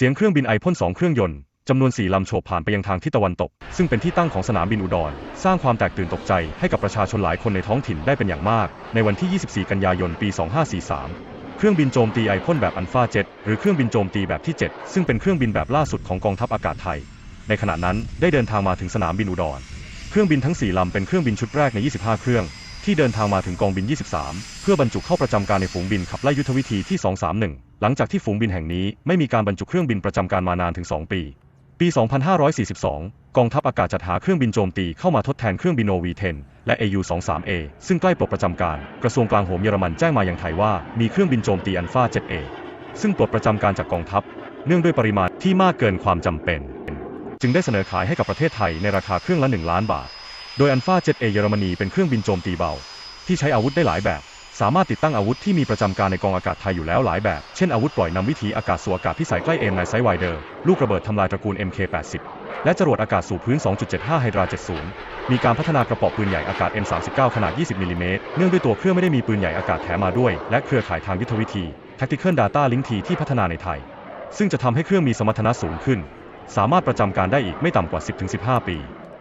เสียงเครื่องบินไอพ่นสองเครื่องยนต์จำนวนสี่ลำโฉบผ่านไปยังทางทิศตะวันตก ซึ่งเป็นที่ตั้งของสนามบินอุดร สร้างความแตกตื่นตกใจให้กับประชาชนหลายคนในท้องถิ่นได้เป็นอย่างมาก ในวันที่ 24 กันยายน ปี 2543 เครื่องบินโจมตีไอพ่นแบบอันฟาเจ็ตหรือเครื่องบินโจมตีแบบที่ 7 ซึ่งเป็นเครื่องบินแบบล่าสุดของกองทัพอากาศไทย ในขณะนั้นได้เดินทางมาถึงสนามบินอุดร เครื่องบินทั้ง 4 ลำเป็นเครื่องบินชุดแรกใน 25 เครื่อง ที่เดินทางมาถึงกองบิน 23 เพื่อบรรจุเข้าประจำการในฝูงบินขับไล่ยุทธวิธีที่ 231 หลังจากที่ฝูงบินแห่งนี้ไม่มีการบรรจุเครื่องบินประจำการมานานถึง 2 ปี ปี 2542 กองทัพอากาศจัดหาเครื่องบินโจมตีเข้ามาทดแทนเครื่องบินโนวี10 และ AU-23A ซึ่งใกล้ปลดประจำการ กระทรวงกลาโหมเยอรมันแจ้งมายังไทยว่ามีเครื่องบินโจมตีอัลฟา 7A ซึ่งปลดประจำการจากกองทัพ เนื่องด้วยปริมาณที่มากเกินความจำเป็น จึงได้เสนอขายให้กับประเทศไทยในราคาเครื่องละ 1 ล้านบาท โดยอัลฟา 7A เยอรมนีเป็นเครื่องบินโจมตีเบา ที่ใช้อาวุธได้หลายแบบ สามารถติดตั้งอาวุธที่มีประจำการในกองอากาศไทยอยู่แล้วหลายแบบ เช่นอาวุธปล่อยนำวิถีอากาศสู่อากาศพิสัยใกล้เอ็มในไซไวเดอร์ ลูกระเบิดทำลายตระกูล MK80 และจรวดอากาศสู่พื้น 2.75 ไฮดรา 70 มีการพัฒนากระป๋อปืนใหญ่อากาศ M39 ขนาด 20มิลลิเมตร เนื่องด้วยตัวเครื่องไม่ได้มีปืนใหญ่อากาศแถมมาด้วย และเครือข่ายทางยุทธวิธี Tactical Data Link T ที่พัฒนาในไทย ซึ่งจะทำให้เครื่องมีสมรรถนะสูงขึ้น สามารถประจำการได้อีกไม่ต่ำกว่า 10-15 ปี